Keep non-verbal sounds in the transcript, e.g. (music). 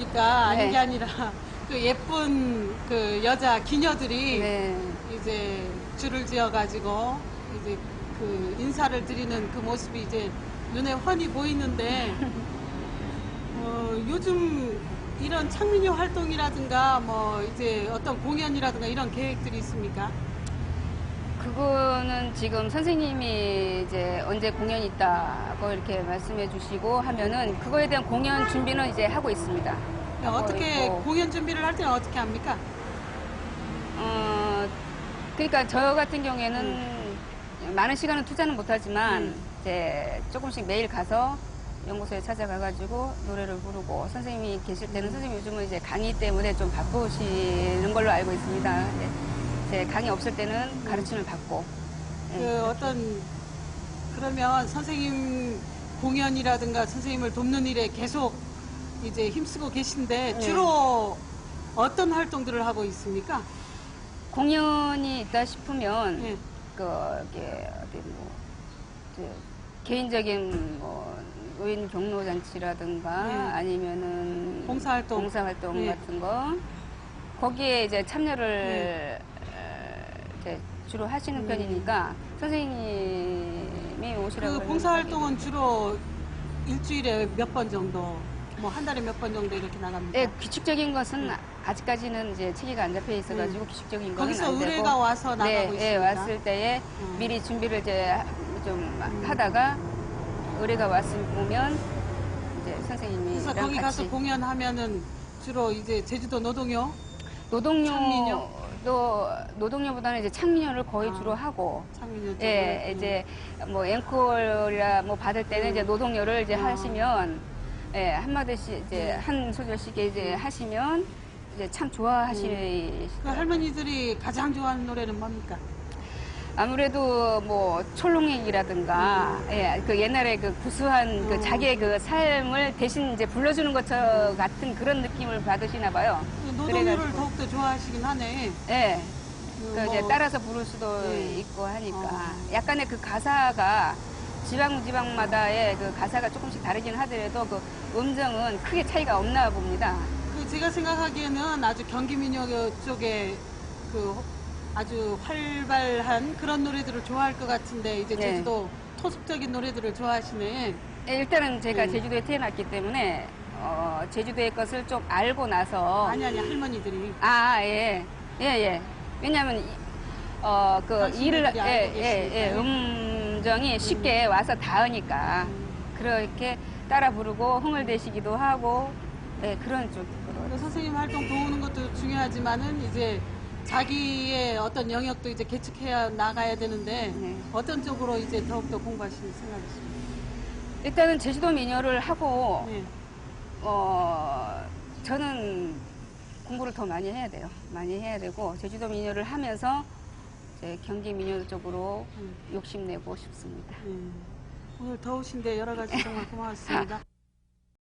들어보니까 아닌 네. 게 아니라 (laughs) 그 예쁜 그 여자 기녀들이 네. 이제 줄을 지어가지고 이제 그 인사를 드리는 그 모습이 이제 눈에 훤히 보이는데 (laughs) 어, 요즘 이런 창민이 활동이라든가 뭐 이제 어떤 공연이라든가 이런 계획들이 있습니까? 그거는 지금 선생님이 이제 언제 공연이 있다고 이렇게 말씀해 주시고 하면은 그거에 대한 공연 준비는 이제 하고 있습니다. 하고 어떻게 있고. 공연 준비를 할 때는 어떻게 합니까? 어, 그러니까 저 같은 경우에는 많은 시간은 투자는 못하지만 음. 이제 조금씩 매일 가서 연구소에 찾아가가지고 노래를 부르고 선생님이 계실 때는 선생님 요즘은 이제 강의 때문에 좀 바쁘시는 걸로 알고 있습니다. 네. 이제 강의 없을 때는 가르침을 받고. 네. 그 어떤 그러면 선생님 공연이라든가 선생님을 돕는 일에 계속 이제 힘쓰고 계신데 네. 주로 어떤 활동들을 하고 있습니까? 공연이 있다 싶으면 예. 그 이게 어디 뭐 개인적인 뭐 노인 경로 잔치라든가 네. 아니면은 봉사활동. 봉사활동 네. 같은 거 거기에 이제 참여를 어, 이제 주로 하시는 음. 편이니까 선생님이 오시라고 그 봉사활동은 주로 일주일에 몇 번 정도, 뭐 한 달에 몇 번 정도 이렇게 나갑니까? 네, 규칙적인 것은 아직까지는 이제 체계가 안 잡혀 있어가지고 네. 규칙적인 거는 거기서 안 되고 의뢰가 와서 나가고 네, 있습니다. 예, 왔을 때에 음. 미리 준비를 이제 좀 하다가 의뢰가 왔으면 이제 선생님이랑 그래서 거기 같이 가서 공연하면은 주로 이제 제주도 노동요, 노동요 창민요? 또 노동요보다는 이제 창민요를 거의 아. 주로 하고 창민요. 예, 이제 뭐 앵콜이라 뭐 받을 때는 음. 이제 노동요를 이제 아. 하시면 예, 한 마디씩 이제 음. 한 소절씩 이제 하시면 이제 참 좋아하시 그 할머니들이 가장 좋아하는 노래는 뭡니까? 아무래도 뭐 철롱얘기라든가 예, 그 옛날에 그 구수한 그 음. 자기의 그 삶을 대신 이제 불러주는 것처럼 같은 그런 느낌을 받으시나 봐요. 그 노동요를 그래가지고. 더욱더 좋아하시긴 하네. 예. 그 그 이제 뭐 따라서 부를 수도 네. 있고 하니까 어. 약간의 그 가사가 지방 지방마다의 그 가사가 조금씩 다르긴 하더라도 그 음정은 크게 차이가 없나 봅니다. 그 제가 생각하기에는 아주 경기 민요 쪽에 그 아주 활발한 그런 노래들을 좋아할 것 같은데 이제 네. 제주도 토속적인 노래들을 좋아하시네. 예, 일단은 제가 음. 제주도에 태어났기 때문에 어, 제주도의 것을 좀 알고 나서 아니 아니 할머니들이 아, 예. 예, 예. 왜냐면, 이- 어, 그, 당신들이 일을, 알고 예, 예, 예. 계 시니까요. 음정이 쉽게 와서 닿으니까. 그렇게 따라 부르고 흥을 대시기도 하고, 예, 그런 쪽으로. 그 선생님 활동 도우는 것도 중요하지만은 이제 자기의 어떤 영역도 이제 개척해야 나가야 되는데 네. 어떤 쪽으로 이제 더욱더 공부하시는 생각이십니까? 일단은 제주도 민요를 하고, 네. 어, 저는 공부를 더 많이 해야 돼요. 많이 해야 되고, 제주도 민요를 하면서, 경기 민요 쪽으로 음. 욕심내고 싶습니다. 네. 오늘 더우신데 여러 가지 정말 고마웠습니다. (laughs)